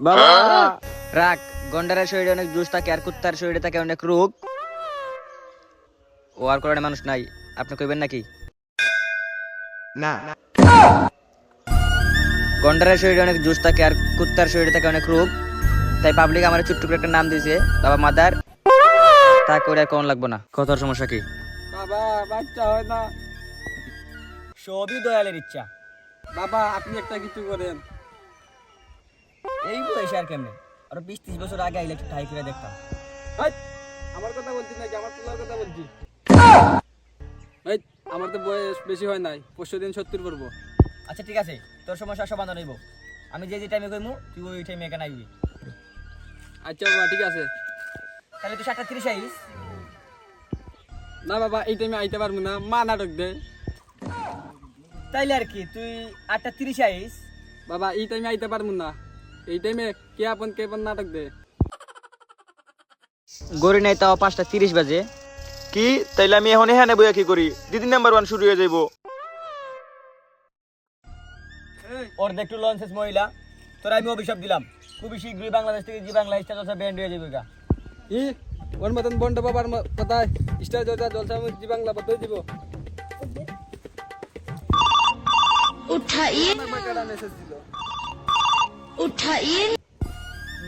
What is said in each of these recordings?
বাবা! রাখ গন্ডারের শরীরে অনেক জুস থাকে আর কুত্তার শরীরে থাকে অনেক রোগ। ও আর করার মানুষ নাই। আপনি কইবেন নাকি? না। গন্ডারের শরীরে অনেক জুস থাকে আর কুত্তার শরীরে থাকে অনেক রোগ। তাই পাবলিক আমার ছোট্ট করে একটা নাম দিয়েছে বাবা মাদার। তা করে আর কোন লাগবো না। কত সমস্যা কি? বাবা বাচ্চা হয় না। সবই দয়ালের ইচ্ছা। বাবা আপনি একটা কিছু করেন। এই বয়সে আর কেমনে? আরও বিশ ত্রিশ বছর আগে আইলে একটু ঠাই করে দেখতাম। আমার কথা বলছি নাকি? আমার তোলার কথা বলছি। এই আমার তো বয়স বেশি হয় নাই। পরশু দিন সত্তর করব আচ্ছা ঠিক আছে। তোর সমস্যা সমাধান হইব। আমি যে যে টাইমে কইমু তুই ওই টাইমে এখানে আইবি। আচ্ছা বাবা ঠিক আছে। তাহলে তুই সাতটা তিরিশ আইস। না বাবা এই টাইমে আইতে পারব না। মা নাটক দে। তাইলে আর কি তুই আটটা তিরিশ আইস। বাবা এই টাইমে আইতে পারব না। এই টাইমে কে আপন কে আপন নাটক দে গড়ি নাই তাও পাঁচটা তিরিশ বাজে। কি? তাইলে আমি এখন এখানে বইয়া কি করি? দিদি নাম্বার ওয়ান শুরু হয়ে যাইবো। অর্ধেক টু লঞ্চেস মহিলা। তোর আমি অভিশাপ দিলাম। খুবই শীঘ্রই বাংলাদেশ থেকে Zee Bangla star Jalsha banned হয়ে যাবে গা। ই ওর মতন বন্ড বাবার কথায়? স্টার জলসা জলসা জি বাংলা বদল দিব উঠাই মেসেজ দিল। উঠাইন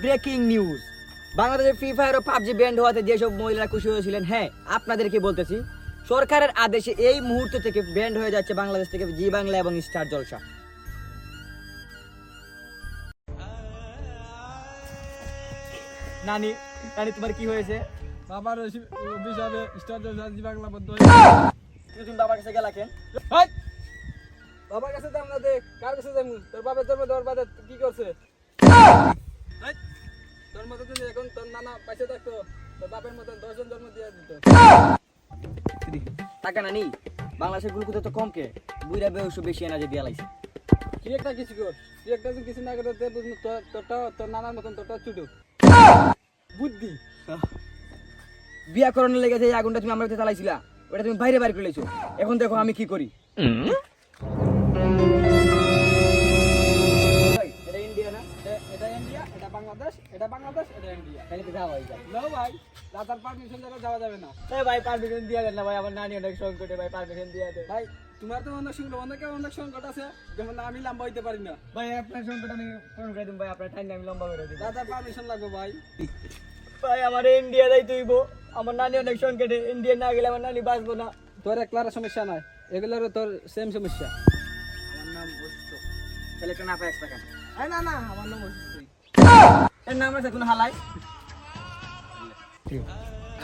ব্রেকিং নিউজ। বাংলাদেশে ফ্রি ফায়ার ও পাবজি ব্যান্ড হওয়াতে যেসব মহিলারা খুশি হয়েছিলেন হ্যাঁ আপনাদেরকে বলতেছি? সরকারের আদেশে এই মুহূর্ত থেকে ব্যান্ড হয়ে যাচ্ছে বাংলাদেশ থেকে জি বাংলা এবং স্টার জলসা। নানি নানি তোমার কি হয়েছে? বাবার হিসাবে স্টার জলসা জি বাংলা বন্ধ হয়েছে তুমি বাবার কাছে গেলা কেন? বাবার কাছে যাম না দে কার কাছে যাম? তোর বাবার জন্ম দেওয়ার বাদে কি করছে! তোর মতো যদি এখন তোর নানা পাশে থাকতো তোর বাপের মতন দশজন জন্ম দিয়ে দিত। টাকা নানি বাংলাদেশের গুলকুতে তো কম কে বুইরা বেউস বেশি এনার্জি দিয়া লাইছে। কি একটা কিছু কর তুই একটা কিছু না করে বুঝলি তোর তোরটা তোর নানার মতন তোরটা ছুটু বুদ্ধি। বিয়া করানোর লেগে যে এই আগুনটা তুমি আমার কাছে চালাইছিলা ওটা তুমি বাইরে বাইরে করে এখন দেখো আমি কি করি। বাংলাদেশ এটা বাংলাদেশ এটা ইন্ডিয়া। তাহলে তো যাওয়া হয়ে যায়। নো ভাই রাজার পারমিশন ছাড়া যাওয়া যাবে না। এই ভাই পারমিশন দিয়া দেন না ভাই আমার নানি অনেক সংকটে ভাই পারমিশন দিয়া দেন। ভাই তোমার তো অনেক সংকট অনেকের অনেক সংকট আছে যেমন আমি লম্বা হইতে পারি না। ভাই আপনার সংকট আমি পূরণ করে দিন ভাই আপনার টাইম আমি লম্বা করে দিন রাজার পারমিশন লাগবে ভাই। ভাই আমার ইন্ডিয়া যাই তুইব। আমার নানি অনেক সংকটে ইন্ডিয়া না গেলে আমার নানি বাঁচবো না। তোর একলার সমস্যা নাই এগুলোরও তোর সেম সমস্যা। আমার নাম বসতো। তাহলে কেন আপা একশো কেন? না না আমার নাম অসুস্থই এর নাম আছে কোন হালাই।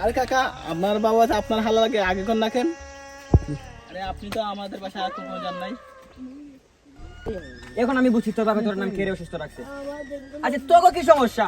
আর কাকা আপনার বাবা আপনার হালা লাগে আগে কোন? রাখেন আরে আপনি তো আমাদের বাসায় আর কোনো জান নাই। এখন আমি বুঝি তোর বাবা তোর নাম কেড়ে অসুস্থ রাখছে? আচ্ছা তোকে কি সমস্যা?